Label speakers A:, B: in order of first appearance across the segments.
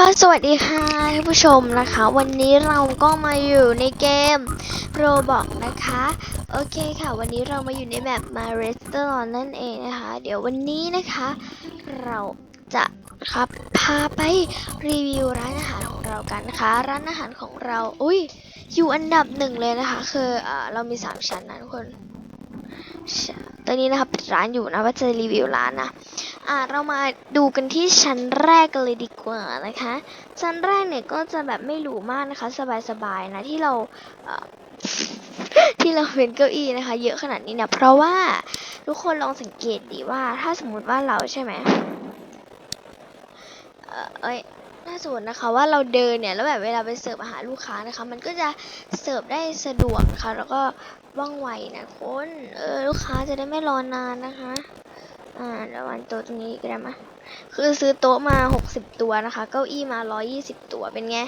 A: ก็สวัสดีค่ะท่านผู้ชมนะคะ วันนี้เราก็มาอยู่ในเกม Roblox นะคะ โอเคค่ะ วันนี้เรามาอยู่ในแบบ My Restaurant นั่นเองนะคะ เดี๋ยววันนี้นะคะ เราจะครับพาไปรีวิวร้านอาหารของเรากันนะคะ ร้านอาหารของเรา อุ้ยอยู่อันดับหนึ่งเลยนะคะ คืออเรามีสามชั้นนะทุกคน ตอนนี้นะคะปิดร้านอยู่นะว่าจะรีวิวร้านนะอ่าเรามาดูกันที่ชั้นแรกกันเลยดีกว่านะคะ ชั้นแรกเนี่ยก็จะแบบไม่หรูมากนะคะ สบายๆนะที่เราที่เราเป็นเก้าอี้นะคะ เยอะขนาดนี้เนี่ยเพราะว่าทุกคนลองสังเกตดีว่าถ้าสมมติว่าเราใช่ไหมเออเอ้ย ถ้าสมมตินะคะว่าเราเดินเนี่ยแล้วแบบเวลาไปเสิร์ฟอาหารลูกค้านะคะ มันก็จะเสิร์ฟได้สะดวกนะคะ แล้วก็ว่องไวนะคนเออลูกค้าจะได้ไม่รอนานนะคะ อ่าเดี๋ยววางโต๊ะตรงนี้ก็ได้มาคือซื้อโต๊ะมา 60 ตัวนะคะ เก้าอี้มา 120 ตัวเป็นไง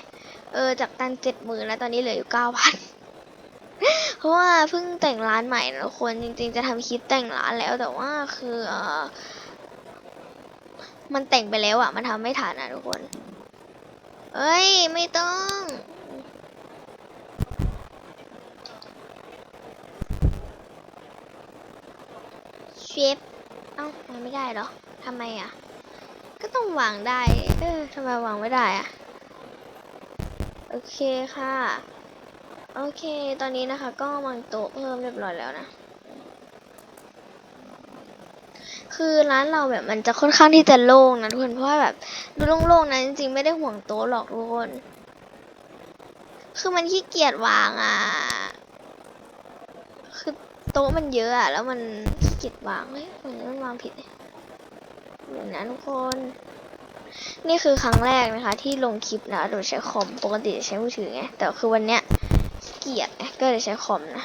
A: เออ จากตันเจ็ดหมื่นแล้วตอนนี้เหลืออยู่9,000เพราะว่าเพิ่งแต่งร้านใหม่นะทุกคนจริง ๆ จะทำคลิปแต่งร้านแล้วแต่ว่าคือเออมันแต่งไปแล้วอะ่ะมันทำไม่ทันนะทุกคน เอ้ย ไม่ต้อง เชฟเอ้ามันไม่ได้เหรอทำไมอะ ก็ต้องวางได้ เออทำไมวางไม่ได้อะ โอเคค่ะ โอเค ตอนนี้นะคะ ก็วางโต๊ะเพิ่มเรียบร้อยแล้วนะ คือร้านเราแบบมันจะค่อนข้างที่จะโล่งนะทุกคน เพราะว่าแบบดูโล่งๆนะจริงๆไม่ได้ห่วงโต๊ะหรอกทุกคน คือมันขี้เกียจวางอะ คือโต๊ะมันเยอะอะแล้วมันขี้เกียจวางเฮ้ยเหมือนมันวางผิดเลยเดี๋ยวนะทุกคน นี่คือครั้งแรกนะคะ ที่ลงคลิปนะโดยใช้คอมปกติจะใช้มือถือไงแต่คือวันเนี้ยเกียจก็เลยใช้คอมนะ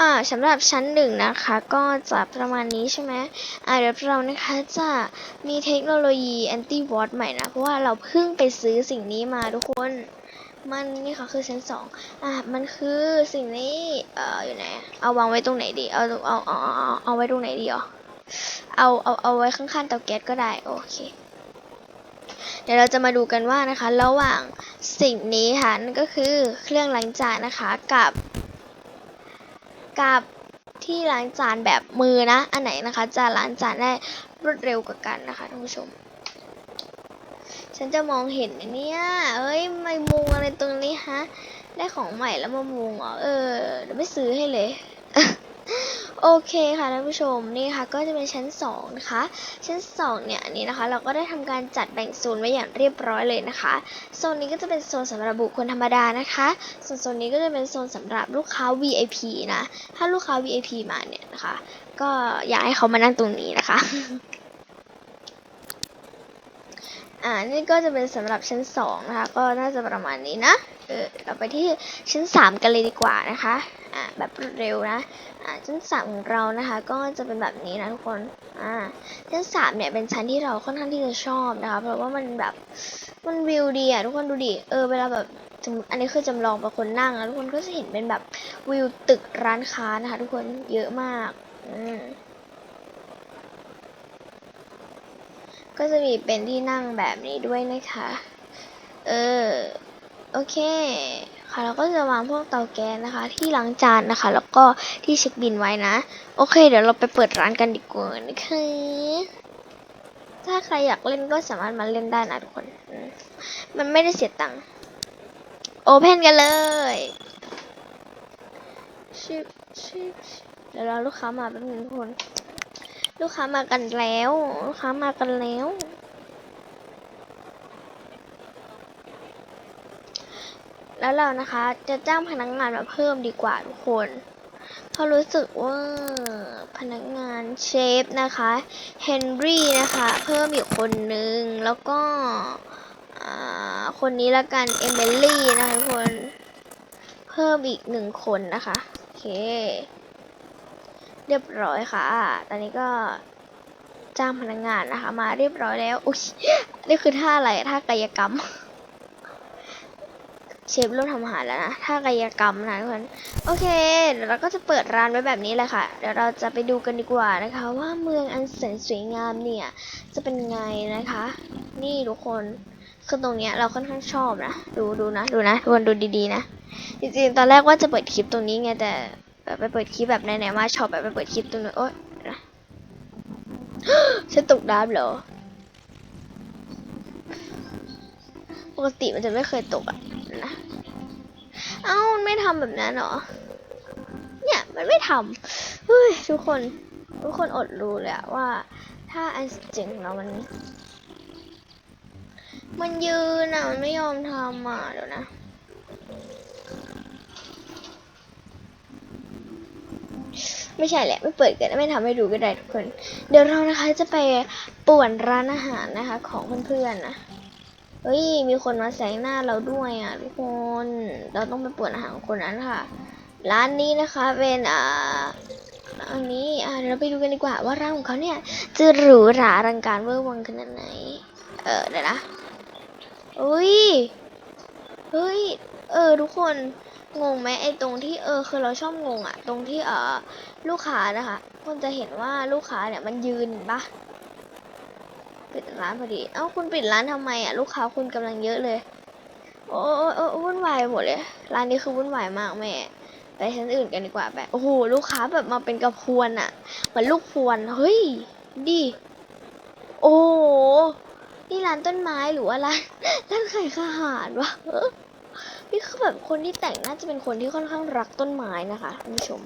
A: อ่าสำหรับชั้นหนึ่งนะคะ ก็จะประมาณนี้ใช่ไหมอ่าเดี๋ยวเรานะคะจะมีเทคโนโลยี anti watt ใหม่นะ เพราะว่าเราเพิ่งไปซื้อสิ่งนี้มาทุกคน มันนี่ค่ะคือชั้นสองอะมันคือสิ่งนี้ เอ่ออยู่ไหน เอาวางไว้ตรงไหนดีเอาเอาเอาเอาเอาเอาไว้ตรงไหนดีอ๋อเอาเอาเอาไว้ข้างๆเตาแก๊สก็ได้ โอเคเดี๋ยวเราจะมาดูกันว่านะคะ ระหว่างสิ่งนี้ค่ะนั่นก็คือเครื่องล้างจานนะคะกับ กับที่ล้างจานแบบมือนะ อันไหนนะคะ จะล้างจานได้รวดเร็วกว่ากันนะคะท่านผู้ชม ฉันจะมองเห็นเนี่ยเอ้ยไม่มุงอะไรตรงนี้ฮะ ได้ของใหม่แล้วมามุงเหรอเออเดี๋ยวไม่ซื้อให้เลย โอเคค่ะท่านผู้ชมนี่ค่ะก็จะเป็นชั้นสองนะคะชั้นสองเนี่ยอันนี้นะคะ เราก็ได้ทำการจัดแบ่งโซนไว้อย่างเรียบร้อยเลยนะคะโซนนี้ก็จะเป็นโซนสำหรับบุคคลธรรมดานะคะส่วนโซนนี้ก็จะเป็นโซนสำหรับลูกค้า VIP นะถ้าลูกค้า VIP มาเนี่ยนะคะ ก็อยากให้เขามานั่งตรงนี้นะคะอ่านี่ก็จะเป็นสำหรับชั้นสองนะคะ ก็น่าจะประมาณนี้นะเออเราไปที่ชั้นสามกันเลยดีกว่านะคะ อ่าแบบรวดเร็วนะอ่าชั้นสามของเรานะคะ ก็จะเป็นแบบนี้นะทุกคนอ่าชั้นสามเนี่ยเป็นชั้นที่เราค่อนข้างที่จะชอบนะคะ เพราะว่ามันแบบมันวิวดีอะทุกคนดูดิเออเวลาแบบอันนี้คือจำลองเป็นคนนั่งแล้วทุกคนก็จะเห็นเป็นแบบวิวตึกร้านค้านะคะ ทุกคนเยอะมากอืมก็จะมีเป็นที่นั่งแบบนี้ด้วยนะคะ เออ โอเค เราก็จะวางพวกเตาแก๊สนะคะ ที่ล้างจานนะคะ แล้วก็ที่เช็คบินไว้นะ โอเค เดี๋ยวเราไปเปิดร้านกันดีกว่านะคะถ้าใครอยากเล่นก็สามารถมาเล่นได้นะทุกคนมมันไม่ได้เสียตังค์ โอเพนกันเลยชิบชิบเดี๋ยวรอลูกค้ามาแป๊บนึงทุกคน ลูกค้ามากันแล้ว ลูกค้ามากันแล้ว แล้วเรานะคะจะจ้างพนักงานมาเพิ่มดีกว่าทุกคนเพราะรู้สึกว่าพนักงานเชฟนะคะเฮนรี่นะคะ เพิ่มอีกคนนึงแล้วก็คนนี้ละกันเอมิลี่นะคะทุกคนเพิ่มอีกหนึ่งคนนะคะโอเค เรียบร้อยค่ะ ตอนนี้ก็จ้างพนักงานนะคะ มาเรียบร้อยแล้วอุ้ยนี่คือท่าอะไรท่ากายกรรม เชฟเริ่มทำอาหารแล้วนะท่ากายกรรมนะทุกคน โอเค เดี๋ยวเราก็จะเปิดร้านไว้แบบนี้เลยค่ะ เดี๋ยวเราจะไปดูกันดีกว่านะคะ ว่าเมืองอันแสนสวยงามเนี่ย จะเป็นไงนะคะ นี่ทุกคนคือตรงเนี้ยเราค่อนข้างชอบนะ ดูดูนะ ดูนะทุกคนดูดีๆนะ จริงๆ ตอนแรกว่าจะเปิดคลิปตรงนี้ไง แต่แบบไปเปิดคลิปแบบไหนๆมาชอบแบบไปเปิดคลิปตรงนู้นโอ๊ยเดี๋ยนะฉันตกดับเหรอ ปกติมันจะไม่เคยตกอะ นะ เอ้ามันไม่ทำแบบนั้นเหรอ เนี่ย มันไม่ทำเฮ้ยทุกคน ทุกคนอดรู้เลยว่า ถ้าอันจริงแล้วมัน มันยืนอะมันไม่ยอมทำอะเดี๋ยวนะไม่ใช่แหละ ไม่เปิดกันไม่ทำให้ดูก็ได้ทุกคน เดี๋ยวเรานะคะจะไปป่วนร้านอาหารนะคะ ของเพื่อนๆนะ เฮ้ย มีคนมาแซงหน้าเราด้วยอะทุกคน เราต้องไปปวนอาหารของคนนั้นค่ะ ร้านนี้นะคะเป็นอ่าอันนี้อ่าเดี๋ยวเราไปดูกันดีกว่าว่าร้านของเขาเนี่ยจะหรูหราอลังการเวอร์วังขนาดไหน เออเดี๋ยวนะเฮ้ย เฮ้ย เออ ทุกคน งงไหมไอ้ตรงที่เออคือเราชอบงงอะตรงที่เออลูกค้านะคะคุณจะเห็นว่าลูกค้าเนี่ยมันยืนเห็นปะ ปิดร้านพอดี เอ้าคุณปิดร้านทำไมอะลูกค้าคุณกำลังเยอะเลย โอ้โอ้วุ่นวายไปหมดเลย ร้านนี้คือวุ่นวายมากแม่ ไปชั้นอื่นกันดีกว่าไปโอ้โหลูกค้าแบบมาเป็นกระพวนอะเหมือนลูกพวนเฮ้ยดิโอ้นี่ร้านต้นไม้หรือว่าร้านร้านขายอาหารวะนี่คือแบบคนที่แต่งน่าจะเป็นคนที่ค่อนข้างรักต้นไม้นะคะท่านผู้ชม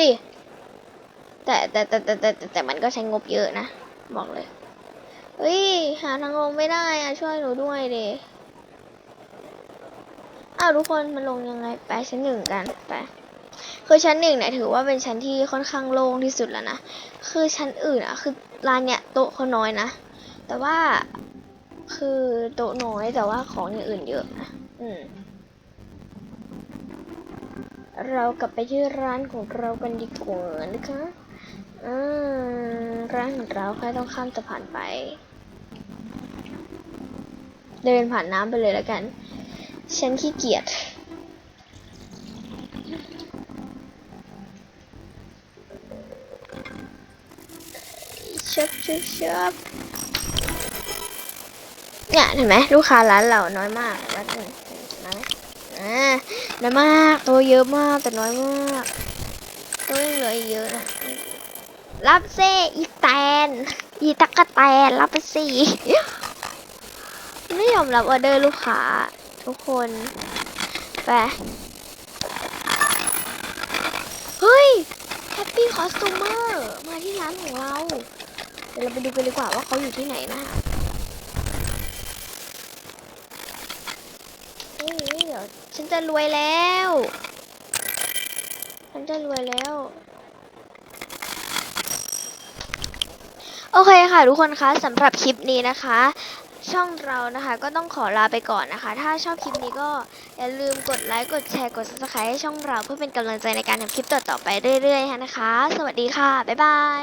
A: ดิ แต่แต่แต่แต่แต่แต่แต่มันก็ใช้งบเยอะนะ บอกเลยเฮ้ย หาทางลงไม่ได้อะช่วยหนูด้วยเดอ้าวทุกคนมันลงยังไงไปชั้นหนึ่งกันไปคือชั้นหนึ่งเนี่ยถือว่าเป็นชั้นที่ค่อนข้างโล่งที่สุดแล้วนะคือชั้นอื่นอะคือร้านเนี่ยโต๊ะเขาน้อยนะแต่ว่าคือโต๊ะน้อยแต่ว่าของอย่างอื่นเยอะนะอืมเรากลับไปที่ร้านของเรากันดีกว่านะคะ อืมร้านของเราแค่ต้องข้ามสะพานไป เดินผ่านน้ำไปเลยแล้วกัน ฉันขี้เกียจชับชับชับเนี่ยเห็นไหมลูกค้าร้านเราน้อยมากร้านหนึ่งมาไหมอ่าน้อยมาก ตัวเยอะมากแต่น้อยมาก ตัวยังเหลืออีกเยอะนะ รับเซอีแตน อีตักกะแตน รับไปสิไม่ยอมรับออเดอร์ลูกค้า ทุกคนไปเฮ้ยแฮปปี้คอสตูเมอร์มาที่ร้านของเรา เดี๋ยวเราไปดูกันดีกว่าว่าเขาอยู่ที่ไหนนะคะเฮ้ยเดี๋ยวฉันจะรวยแล้ว ฉันจะรวยแล้ว โอเคค่ะทุกคนคะสำหรับคลิปนี้นะคะ ช่องเรานะคะก็ต้องขอลาไปก่อนนะคะ ถ้าชอบคลิปนี้ก็อย่าลืมกดไลค์กดแชร์กด subscribe ให้ช่องเราเพื่อเป็นกำลังใจในการทำคลิปต่อๆไปเรื่อยๆนะคะ สวัสดีค่ะ บ๊ายบาย